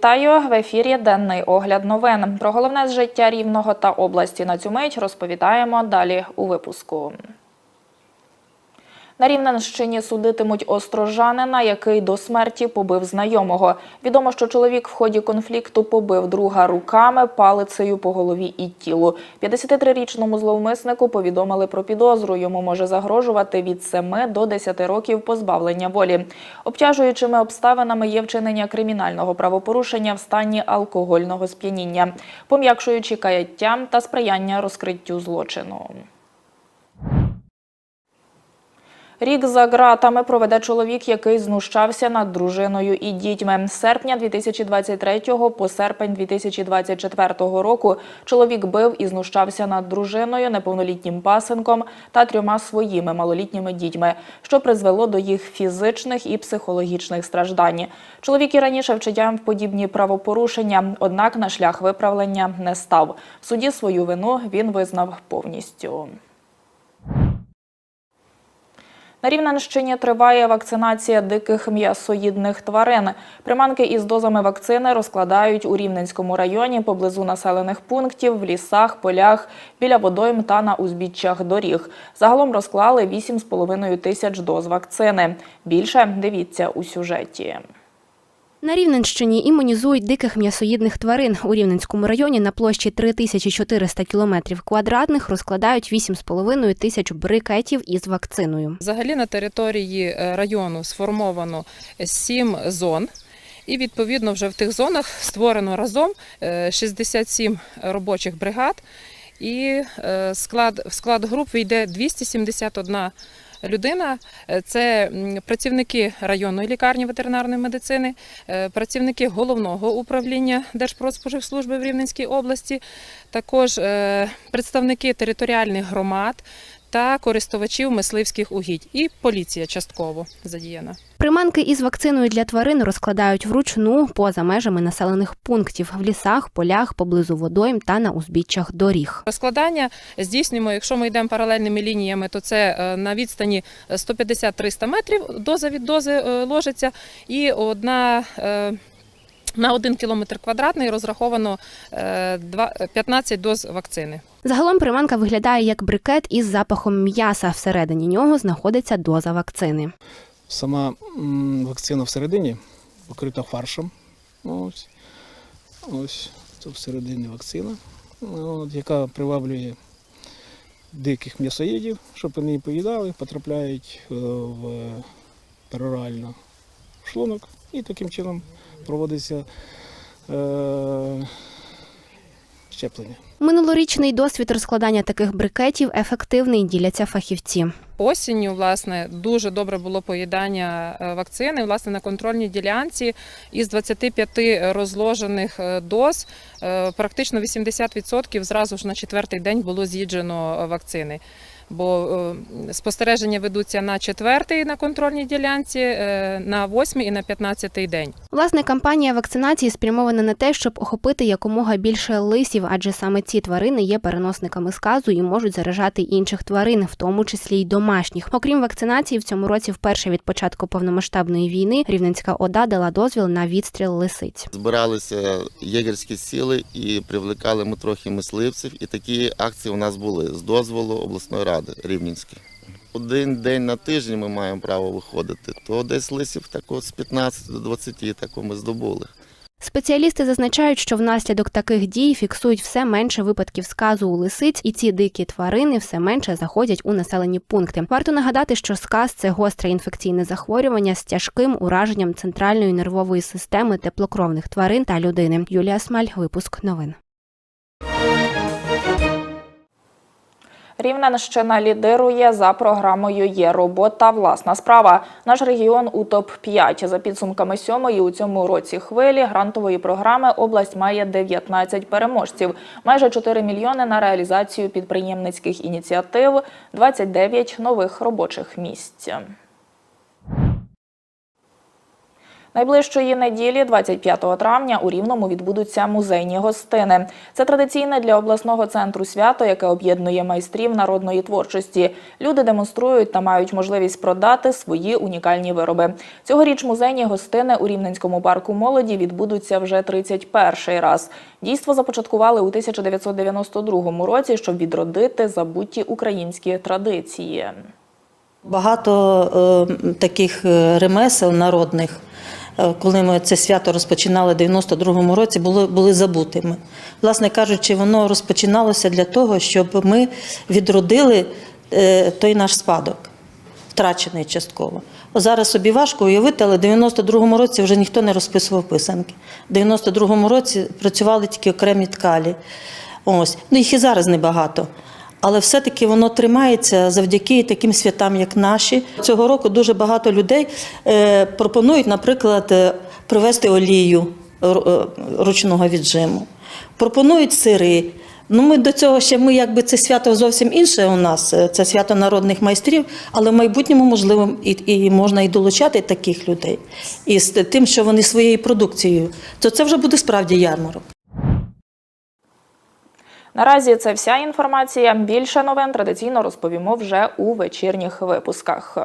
Вітаю в ефірі. Денний огляд новин. Про головне з життя рівного та області на цю мить розповідаємо далі у випуску. На Рівненщині судитимуть острожанина, який до смерті побив знайомого. Відомо, що чоловік в ході конфлікту побив друга руками, палицею по голові і тілу. 53-річному зловмиснику повідомили про підозру. Йому може загрожувати від 7 до 10 років позбавлення волі. Обтяжуючими обставинами є вчинення кримінального правопорушення в стані алкогольного сп'яніння, пом'якшуючи каяття та сприяння розкриттю злочину. Рік за ґратами проведе чоловік, який знущався над дружиною і дітьми. З серпня 2023 по серпень 2024 року чоловік бив і знущався над дружиною, неповнолітнім пасенком та трьома своїми малолітніми дітьми, що призвело до їх фізичних і психологічних страждань. Чоловік і раніше вчиняв подібні правопорушення, однак на шлях виправлення не став. В суді свою вину він визнав повністю. На Рівненщині триває вакцинація диких м'ясоїдних тварин. Приманки із дозами вакцини розкладають у Рівненському районі поблизу населених пунктів, в лісах, полях, біля водойм та на узбіччях доріг. Загалом розклали 8,5 тисяч доз вакцини. Більше дивіться у сюжеті. На Рівненщині імунізують диких м'ясоїдних тварин. У Рівненському районі на площі 3400 кілометрів квадратних розкладають 8,5 тисяч брикетів із вакциною. Взагалі на території е, району сформовано сім зон. І відповідно вже в тих зонах створено разом е, 67 робочих бригад. І е, склад, в склад груп війде 271 людина. Е, Це працівники районної лікарні ветеринарної медицини, е, працівники головного управління Держпродспоживслужби в Рівненській області, також е, представники територіальних громад та користувачів мисливських угідь. І поліція частково задіяна. Приманки із вакциною для тварин розкладають вручну поза межами населених пунктів в лісах, полях, поблизу водойм та на узбіччях доріг. Розкладання здійснюємо, якщо ми йдемо паралельними лініями, то це е, на відстані 150-300 метрів доза від дози е, ложиться, і одна. Е, На один кілометр квадратний розраховано е, 15 доз вакцини. Загалом приманка виглядає як брикет із запахом м'яса. Всередині нього знаходиться доза вакцини. Сама вакцина всередині покрита фаршем. Ось, ось це всередині вакцина, от, яка приваблює диких м'ясоїдів, щоб вони її поїдали, потрапляють е, в перорально в шлунок і таким чином проводиться е, щеплення. Минулорічний досвід розкладання таких брикетів ефективний, діляться фахівці. Осінню, власне, дуже добре було поїдання е, вакцини. Власне, на контрольній ділянці із 25 розложених е, доз е, практично 80% зразу ж на четвертий день було з'їджено вакцини. Бо е, спостереження ведуться на четвертий на контрольній ділянці, е, на восьмий і на п'ятнадцятий день. Власне, кампанія вакцинації спрямована на те, щоб охопити якомога більше лисів, адже саме ці тварини є переносниками сказу і можуть заражати інших тварин, в тому числі й домашніх. Окрім вакцинації, в цьому році, вперше від початку повномасштабної війни, Рівненська ОДА дала дозвіл на відстріл лисиць. Збиралися єгерські сили і привлекали ми трохи мисливців. І такі акції у нас були з дозволу обласної ради Рівненської. Один день на тиждень ми маємо право виходити, то десь лисів тако з 15 до 20 тако ми здобули. Спеціалісти зазначають, що внаслідок таких дій фіксують все менше випадків сказу у лисиць, і ці дикі тварини все менше заходять у населені пункти. Варто нагадати, що сказ це гостре інфекційне захворювання з тяжким ураженням центральної нервової системи теплокровних тварин та людини. Юлія Смаль, випуск новин. Рівненщина лідирує за програмою Є робота, власна справа. Наш регіон у топ 5 За підсумками сьомої у цьому році хвилі грантової програми область має 19 переможців, майже 4 мільйони на реалізацію підприємницьких ініціатив, 29 нових робочих місць. Найближчої неділі, 25 травня, у Рівному відбудуться музейні гостини. Це традиційне для обласного центру свято, яке об'єднує майстрів народної творчості. Люди демонструють та мають можливість продати свої унікальні вироби. Цьогоріч музейні гостини у Рівненському парку молоді відбудуться вже 31 раз. Дійство започаткували у 1992 році, щоб відродити забуті українські традиції. Багато е, таких е, ремесел народних, коли ми це свято розпочинали в 92-му році, були, були забутими. Власне кажучи, воно розпочиналося для того, щоб ми відродили е, той наш спадок, втрачений частково. Зараз собі важко уявити, але в 92-му році вже ніхто не розписував писанки. В 92-му році працювали тільки окремі ткалі. Ось. Ну, їх і зараз небагато. Але все-таки воно тримається завдяки таким святам, як наші. Цього року дуже багато людей е, пропонують, наприклад, е, привезти олію е, ручного віджиму, пропонують сири. Ну, ми до цього ще ми якби це свято зовсім інше у нас, це свято народних майстрів, але в майбутньому можливо і, і можна і долучати таких людей. І з тим, що вони своєю продукцією, то це вже буде справді ярмарок. Наразі це вся інформація. Більше новин традиційно розповімо вже у вечірніх випусках.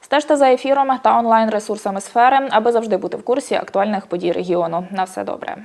Стежте за ефіром та онлайн ресурсами сфери, аби завжди бути в курсі актуальних подій регіону. На все добре.